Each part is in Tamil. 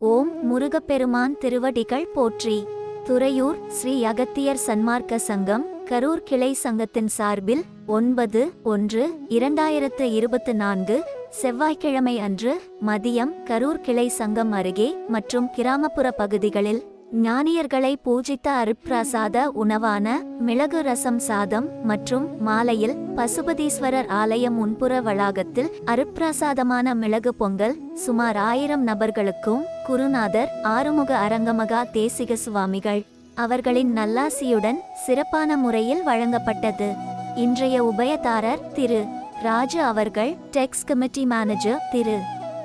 ஓம் முருகப்பெருமான் திருவடிகள் போற்றி. துறையூர் ஸ்ரீ அகத்தியர் சன்மார்க்க சங்கம் கரூர் கிளை சங்கத்தின் சார்பில் ஒன்பது ஒன்று இரண்டாயிரத்து இருபத்து நான்கு செவ்வாய்க்கிழமை அன்று மதியம் கரூர் கிளை சங்கம் அருகே மற்றும் கிராமப்புற பகுதிகளில் ஞானியர்களை பூஜித்த அருட்பிரசாத உணவான மிளகு ரசம் சாதம் மற்றும் மாலையில் பசுபதீஸ்வரர் ஆலயம் முன்புற வளாகத்தில் அருட்பிரசாதமான மிளகு பொங்கல் சுமார் ஆயிரம் நபர்களுக்கும் குருநாதர் ஆறுமுக அரங்கமகா தேசிக சுவாமிகள். அவர்களின் நல்லாசியுடன் சிறப்பான முறையில் வழங்கப்பட்டது. இன்றைய உபயதாரர் திரு. ராஜு அவர்கள் டெக்ஸ் கமிட்டி மேனேஜர் திரு.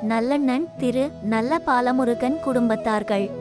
நல்லண்ணன் திரு. நல்ல பாலமுருகன் குடும்பத்தார்கள்.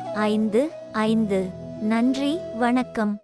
ஐந்து ஐந்து. நன்றி வணக்கம்.